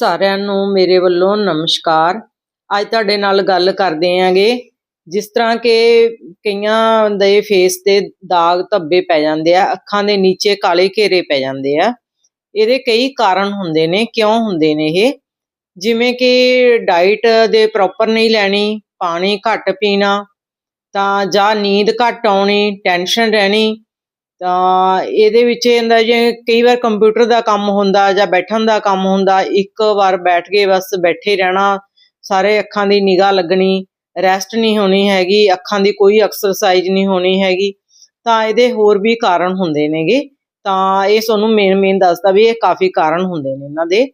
ਸਾਰਿਆਂ ਨੂੰ ਮੇਰੇ ਵੱਲੋਂ ਨਮਸਕਾਰ। ਅੱਜ ਤੁਹਾਡੇ ਨਾਲ ਗੱਲ ਕਰਦੇ ਆਂਗੇ, ਜਿਸ ਤਰ੍ਹਾਂ ਕਿ ਕਈਆਂ ਦੇ ਫੇਸ ਤੇ ਦਾਗ ਧੱਬੇ ਪੈ ਜਾਂਦੇ ਆ, ਅੱਖਾਂ ਦੇ ਨੀਚੇ ਕਾਲੇ ਘੇਰੇ ਪੈ ਜਾਂਦੇ ਆ। ਇਹਦੇ ਕਈ ਕਾਰਨ ਹੁੰਦੇ ਨੇ, ਕਿਉਂ ਹੁੰਦੇ ਨੇ ਇਹ? ਜਿਵੇਂ ਕਿ ਡਾਈਟ ਦੇ ਪ੍ਰੋਪਰ ਨਹੀਂ ਲੈਣੀ, ਪਾਣੀ ਘੱਟ ਪੀਣਾ, ਤਾਂ ਜਾਂ ਨੀਂਦ ਘੱਟ ਆਉਣੀ ਟੈਨਸ਼ਨ ਰਹਿਣੀ ਤਾਂ ਇਹਦੇ ਵਿੱਚ ਹੁੰਦਾ ਜੇ ਕਈ ਵਾਰ ਕੰਪਿਊਟਰ ਦਾ ਕੰਮ ਹੁੰਦਾ ਜਾਂ ਬੈਠਣ ਦਾ ਕੰਮ ਹੁੰਦਾ, ਇੱਕ ਵਾਰ ਬੈਠ ਕੇ ਬਸ ਬੈਠੇ ਰਹਿਣਾ, ਸਾਰੇ ਅੱਖਾਂ ਦੀ ਨਿਗਾਹ ਲੱਗਣੀ ਰੈਸਟ ਨਹੀਂ ਹੋਣੀ ਹੈਗੀ, ਅੱਖਾਂ ਦੀ ਕੋਈ ਐਕਸਰਸਾਈਜ਼ ਨਹੀਂ ਹੋਣੀ ਹੈਗੀ, ਤਾਂ ਇਹਦੇ ਹੋਰ ਵੀ ਕਾਰਨ ਹੁੰਦੇ ਨੇਗੇ। ਤਾਂ ਇਹ ਤੁਹਾਨੂੰ ਮੇਨ ਮੇਨ ਦੱਸਦਾ ਵੀ ਇਹ ਕਾਫੀ ਕਾਰਨ ਹੁੰਦੇ ਨੇ ਇਹਨਾਂ ਦੇ।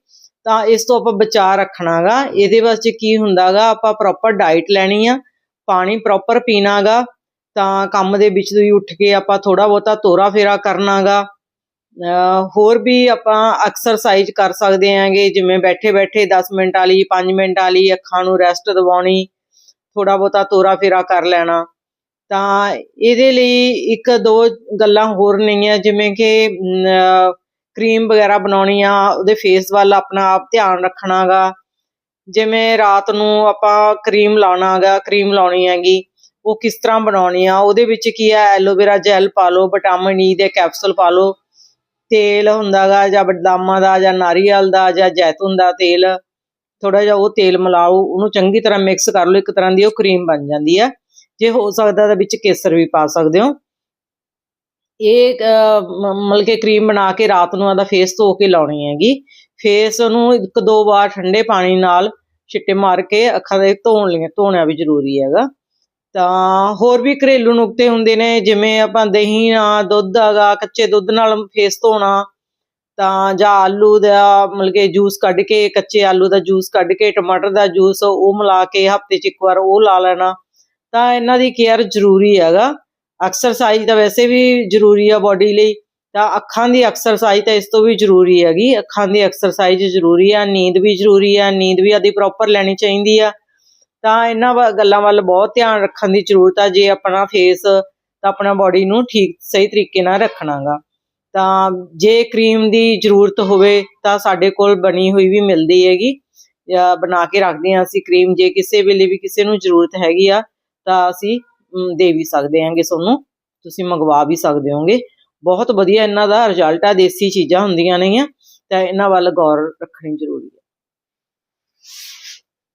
ਤਾਂ ਇਸ ਤੋਂ ਆਪਾਂ ਬਚਾਅ ਰੱਖਣਾਗਾ। ਇਹਦੇ ਵਾਸਤੇ ਕੀ ਹੁੰਦਾਗਾ, ਆਪਾਂ ਪ੍ਰੋਪਰ ਡਾਈਟ ਲੈਣੀ ਆ, ਪਾਣੀ ਪ੍ਰੋਪਰ ਪੀਣਾਗਾ ਤਾਂ ਕੰਮ ਦੇ ਵਿੱਚ ਹੀ ਉੱਠ ਕੇ ਆਪਾਂ ਥੋੜਾ ਬਹੁਤਾ ਤੋਰਾ ਫੇਰਾ ਕਰਨਾਗਾ। ਹੋਰ ਵੀ ਆਪਾਂ ਐਕਸਰਸਾਈਜ਼ ਕਰ ਸਕਦੇ ਆਂਗੇ, ਜਿਵੇਂ ਬੈਠੇ ਬੈਠੇ 10 ਮਿੰਟ ਵਾਲੀ 5 ਮਿੰਟ ਵਾਲੀ ਅੱਖਾਂ ਨੂੰ ਰੈਸਟ ਦਿਵਾਉਣੀ ਥੋੜਾ ਬਹੁਤਾ ਤੋਰਾ ਫੇਰਾ ਕਰ ਲੈਣਾ। ਤਾਂ ਇਹਦੇ ਲਈ ਇੱਕ ਦੋ ਗੱਲਾਂ ਹੋਰ ਨਹੀਂ ਆ ਜਿਵੇਂ ਕਿ ਕਰੀਮ ਵਗੈਰਾ ਬਣਾਉਣੀ ਆ ਉਹਦੇ ਫੇਸ ਵੱਲ ਆਪਣਾ ਆਪ ਧਿਆਨ ਰੱਖਣਾਗਾ। ਜਿਵੇਂ ਰਾਤ ਨੂੰ ਆਪਾਂ ਕਰੀਮ ਲਾਉਣਾਗਾ ਕਰੀਮ ਲਾਉਣੀ ਹੈਗੀ। ਉਹ ਕਿਸ ਤਰ੍ਹਾਂ ਬਣਾਉਣੀ ਆ, ਉਹਦੇ ਵਿੱਚ ਕੀ ਆ ਐਲੋਵੇਰਾ ਜੈਲ ਪਾ ਲਓ ਵਿਟਾਮਿਨ ਈ e ਦੇ ਕੈਪਸੂਲ ਪਾ ਲਓ, ਤੇਲ ਹੁੰਦਾਗਾ ਜਾਂ ਬਦਾਮਾਂ ਦਾ ਜਾਂ ਨਾਰੀਅਲ ਦਾ ਜਾਂ ਜੈਤੂਨ ਦਾ ਤੇਲ ਥੋੜਾ ਜਿਹਾ ਉਹ ਤੇਲ ਮਿਲਾਓ, ਉਹਨੂੰ ਚੰਗੀ ਤਰ੍ਹਾਂ ਮਿਕਸ ਕਰ ਲਓ, ਇੱਕ ਤਰ੍ਹਾਂ ਦੀ ਉਹ ਕਰੀਮ ਬਣ ਜਾਂਦੀ ਹੈ ਜੇ ਹੋ ਸਕਦਾ ਤਾਂ ਵਿੱਚ ਕੇਸਰ ਵੀ ਪਾ ਸਕਦੇ ਹੋ। ਇਹ ਮਤਲਬ ਕਿ ਕਰੀਮ ਬਣਾ ਕੇ ਰਾਤ ਨੂੰ ਆਦਾ ਫੇਸ ਧੋ ਕੇ ਲਾਉਣੀ ਹੈਗੀ। ਫੇਸ ਨੂੰ ਇੱਕ ਦੋ ਵਾਰ ਠੰਡੇ ਪਾਣੀ ਨਾਲ ਛਿੱਟੇ ਮਾਰ ਕੇ ਅੱਖਾਂ ਦੇ ਧੋਣ ਲਈ, ਧੋਣਾ ਵੀ ਜ਼ਰੂਰੀ ਹੈਗਾ। ਤਾਂ ਹੋਰ ਵੀ ਘਰੇਲੂ ਨੁਕਤੇ ਹੁੰਦੇ ਨੇ, ਜਿਵੇਂ ਆਪਾਂ ਦਹੀਂ ਆ, ਦੁੱਧ ਹੈਗਾ, ਕੱਚੇ ਦੁੱਧ ਨਾਲ ਫੇਸ ਧੋਣਾ, ਤਾਂ ਜਾਂ ਆਲੂ ਦਾ ਮਤਲਬ ਕਿ ਜੂਸ ਕੱਢ ਕੇ, ਕੱਚੇ ਆਲੂ ਦਾ ਜੂਸ ਕੱਢ ਕੇ, ਟਮਾਟਰ ਦਾ ਜੂਸ ਉਹ ਮਿਲਾ ਕੇ, ਹਫ਼ਤੇ 'ਚ ਇੱਕ ਵਾਰ ਉਹ ਲਾ ਲੈਣਾ। ਤਾਂ ਇਹਨਾਂ ਦੀ ਕੇਅਰ ਜ਼ਰੂਰੀ ਹੈਗਾ। ਐਕਸਰਸਾਈਜ਼ ਤਾਂ ਵੈਸੇ ਵੀ ਜ਼ਰੂਰੀ ਆ ਬਾਡੀ ਲਈ। ਤਾਂ ਅੱਖਾਂ ਦੀ ਐਕਸਰਸਾਈਜ਼ ਤਾਂ ਇਸ ਤੋਂ ਵੀ ਜ਼ਰੂਰੀ ਹੈਗੀ। ਅੱਖਾਂ ਦੀ ਐਕਸਰਸਾਈਜ਼ ਜ਼ਰੂਰੀ ਆ, ਨੀਂਦ ਵੀ ਜ਼ਰੂਰੀ ਆ, ਨੀਂਦ ਵੀ ਆਦੀ ਪ੍ਰੋਪਰ ਲੈਣੀ ਚਾਹੀਦੀ ਆ। ਤਾਂ ਇਹਨਾਂ ਗੱਲਾਂ ਵੱਲ ਬਹੁਤ ਧਿਆਨ ਰੱਖਣ ਦੀ ਜ਼ਰੂਰਤ ਆ, ਜੇ ਆਪਣਾ ਫੇਸ ਤਾਂ ਆਪਣਾ ਬਾਡੀ ਨੂੰ ਠੀਕ, ਸਹੀ ਤਰੀਕੇ ਨਾਲ ਰੱਖਣਾਗਾ। ਤਾਂ ਜੇ ਕਰੀਮ ਦੀ ਜ਼ਰੂਰਤ ਹੋਵੇ ਤਾਂ ਸਾਡੇ ਕੋਲ ਬਣੀ ਹੋਈ ਵੀ ਮਿਲਦੀ ਹੈਗੀ ਬਣਾ ਕੇ ਰੱਖਦੇ ਹਾਂ ਅਸੀਂ ਕਰੀਮ ਜੇ ਕਿਸੇ ਵੇਲੇ ਵੀ ਕਿਸੇ ਨੂੰ ਜ਼ਰੂਰਤ ਹੈਗੀ ਆ, ਤਾਂ ਅਸੀਂ ਦੇ ਵੀ ਸਕਦੇ ਹਾਂਗੇ ਤੁਹਾਨੂੰ, ਤੁਸੀਂ ਮੰਗਵਾ ਵੀ ਸਕਦੇ ਹੋਗੇ। ਬਹੁਤ ਵਧੀਆ ਇਹਨਾਂ ਦਾ ਰਿਜ਼ਲਟ ਆ, ਦੇਸੀ ਚੀਜ਼ਾਂ ਹੁੰਦੀਆਂ ਨੇ ਤਾਂ ਇਹਨਾਂ ਵੱਲ ਗੌਰ ਰੱਖਣੀ ਜ਼ਰੂਰੀ ਹੈ